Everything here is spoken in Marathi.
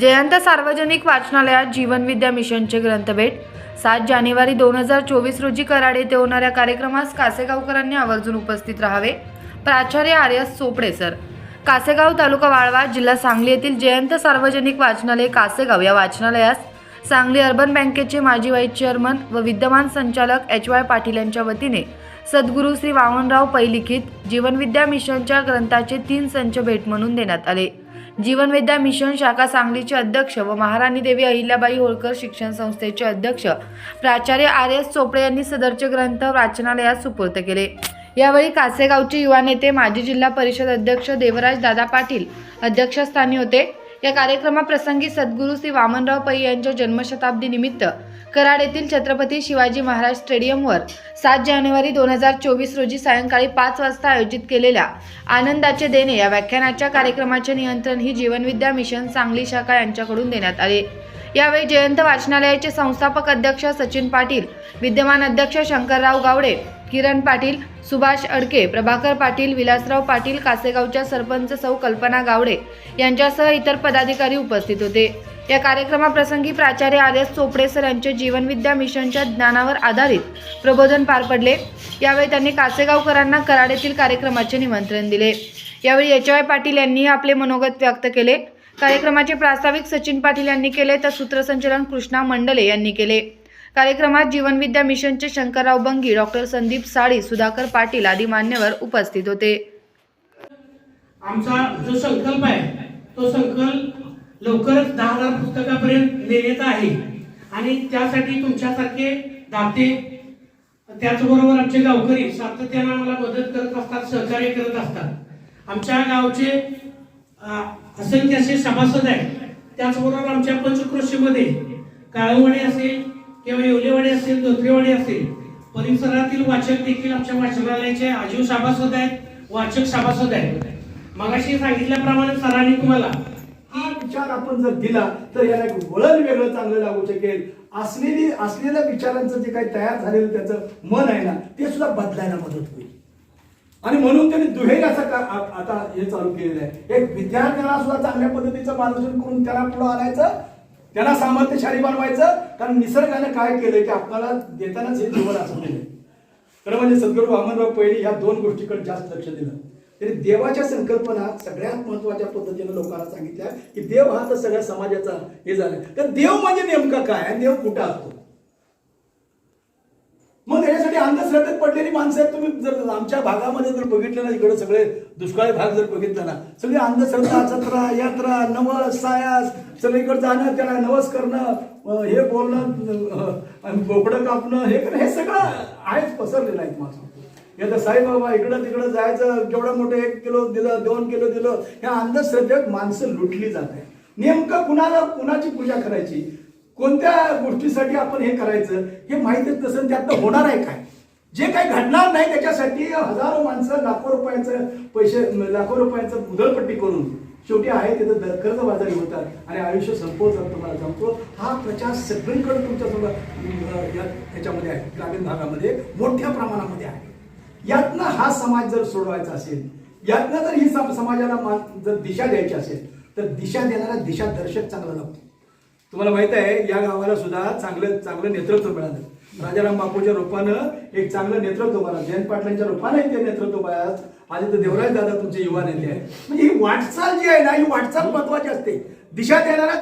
जयंत सार्वजनिक वाचनालयात जीवनविद्या मिशनचे ग्रंथभेट सात जानेवारी दोन हजार चोवीस रोजी कराड येथे होणाऱ्या कार्यक्रमास कासेगावकरांनी आवर्जून उपस्थित राहावे. प्राचार्य आर्यस सोपडे चोपडे सर. कासेगाव तालुका वाळवा जिल्हा सांगली येथील जयंत सार्वजनिक वाचनालय कासेगाव या वाचनालयास सांगली अर्बन बँकेचे माजी व्हाईस चेअरमन व विद्यमान संचालक एच वाय पाटील यांच्या वतीने सद्गुरू श्री वामनराव पैलिखित जीवनविद्या मिशनच्या ग्रंथाचे तीन संच भेट म्हणून देण्यात आले. जीवनविद्या मिशन शाखा सांगलीचे अध्यक्ष व महाराणी देवी अहिल्याबाई होळकर शिक्षण संस्थेचे अध्यक्ष प्राचार्य आर एस चोपडे यांनी सदरचे ग्रंथ वाचनालयात सुपूर्द केले. यावेळी कासेगावचे युवा नेते माजी जिल्हा परिषद अध्यक्ष देवराज दादा पाटील अध्यक्षस्थानी होते. या कार्यक्रमाप्रसंगी सद्गुरू श्री वामनराव पै यांच्या जन्मशताब्दी निमित्त कराड येथील छत्रपती शिवाजी महाराज स्टेडियमवर सात जानेवारी दोन हजार चोवीस रोजी सायंकाळी पाच वाजता आयोजित केलेल्या आनंदाचे देणे या व्याख्यानाच्या कार्यक्रमाचे नियंत्रण ही जीवनविद्या मिशन सांगली शाखा यांच्याकडून देण्यात आले. यावेळी जयंत वाचनालयाचे संस्थापक अध्यक्ष सचिन पाटील विद्यमान अध्यक्ष शंकरराव गावडे किरण पाटील सुभाष अडके प्रभाकर पाटील विलासराव पाटील कासेगावच्या सरपंच सौ कल्पना गावडे यांच्यासह इतर पदाधिकारी उपस्थित होते. या कार्यक्रमाप्रसंगी प्राचार्य आर एस चोपडे सर यांचे जीवनविद्या मिशनच्या ज्ञानावर आधारित प्रबोधन पार पडले. यावेळी त्यांनी कासेगावकरांना कराड येथील कार्यक्रमाचे निमंत्रण दिले. यावेळी एच वाय पाटील यांनीही आपले मनोगत व्यक्त केले. कार्यक्रमाचे प्रास्ताविक सचिन पाटील यांनी केले तर सूत्रसंचलन कृष्णा मंडले यांनी केले. कार्यक्रमात जीवनविद्या मिशनचे शंकरराव बंगी डॉक्टर संदीप साळी सुधाकर पाटील आदी मान्यवर उपस्थित होते. आमचा जो संकल्प आहे तो संकल्प लवकरच दहा हजार पुस्तकापर्यंत नेण्याचा आहे. आणि त्यासाठी तुमच्यासारखे दाते त्याचबरोबर आमचे गावकरी सातत्यानं आम्हाला मदत करत असतात सहकार्य करत असतात. आमच्या गावचे असंख्य असे सभासद आहेत. त्याचबरोबर आमच्या पंचक्रोशीमध्ये काळववाडी असेल किंवा येवलेवाडी असेल धोत्रेवाडी असेल परिसरातील वाचक देखील आमच्या वाचनालयाचे आजीव सभासद आहेत वाचक सभासद आहेत. मगाशी सांगितल्याप्रमाणे सरांनी तुम्हाला हा विचार आपण जर दिला तर याला एक वळण वेगळं चांगलं लागू शकेल. असलेली असलेल्या विचारांचं जे काही तयार झालेलं त्याचं मन आहे ना ते सुद्धा बदलायला मदत होईल. आणि म्हणून त्यांनी दुहेरी असं आता हे चालू केलेलं आहे. एक विद्यार्थ्याला सुद्धा चांगल्या पद्धतीचं मार्गदर्शन करून त्याला पुढे आणायचं त्यांना सामर्थ्यशाली बनवायचं कारण निसर्गाने काय केलं की आपल्याला देतानाच हे जीवन असं दिलं खरं म्हणजे सद्गुरू वामनराव पहिली या दोन गोष्टीकडे जास्त लक्ष दिलं. त्यांनी देवाच्या संकल्पना सगळ्यात महत्त्वाच्या पद्धतीने लोकांना सांगितल्या की देव हा तर सगळ्या समाजाचा हे झाला तर देव म्हणजे नेमका काय? देव कुठं असतो? अंधश्रद्धेत पडलेली माणसं आहेत तुम्ही. जर आमच्या भागामध्ये जर बघितलं ना इकडे सगळे दुष्काळी भाग जर बघितला ना सगळी अंधश्रद्धा जत्रा यात्रा नवस सायास सगळीकडे जाणं त्याला नवस करणं हे बोलणं बोकडं कापणं हे करणं हे सगळं आहेच पसरलेलं आहे माझं तर साईबाबा इकडं तिकडं जायचं केवढं मोठं एक किलो दिलं दोन किलो दिलं ह्या अंधश्रद्धेत माणसं लुटली जात आहे नेमकं कुणाला कुणाची पूजा करायची? कोणत्या गोष्टीसाठी आपण हे करायचं? हे माहितीच नसेल आता होणार आहे काय? जे काही घडणार नाही त्याच्यासाठी हजारो माणसं लाखो रुपयाचं पैसे लाखो रुपयाचं उधळपट्टी करून शेवटी आहे तिथं द- कर्जबाजारी होतात आणि आयुष्य संपवतात तुम्हाला संपतो हा प्रचार सगळीकडे तुमच्यासोबत ह्याच्यामध्ये आहे. ग्रामीण भागामध्ये मोठ्या प्रमाणामध्ये आहे. यातनं हा समाज जर सोडवायचा असेल यातनं जर ही समाजाला मा- जर दिशा द्यायची असेल तर दिशा देणारा दिशा दर्शक चांगला लागतो तुम्हाला माहीत आहे या गावाला सुद्धा चांगलं चांगलं नेतृत्व मिळालं. राजाराम बापूच्या रूपानं एक चांगलं नेतृत्व मिळालं जयंत पाटलांच्या रूपाने ते नेतृत्व मिळालं आज तर देवराज दादा तुमचे युवा नेते आहे म्हणजे ही वाटचाल जी आहे ना ही वाटचाल महत्वाची असते. दिशा देणारा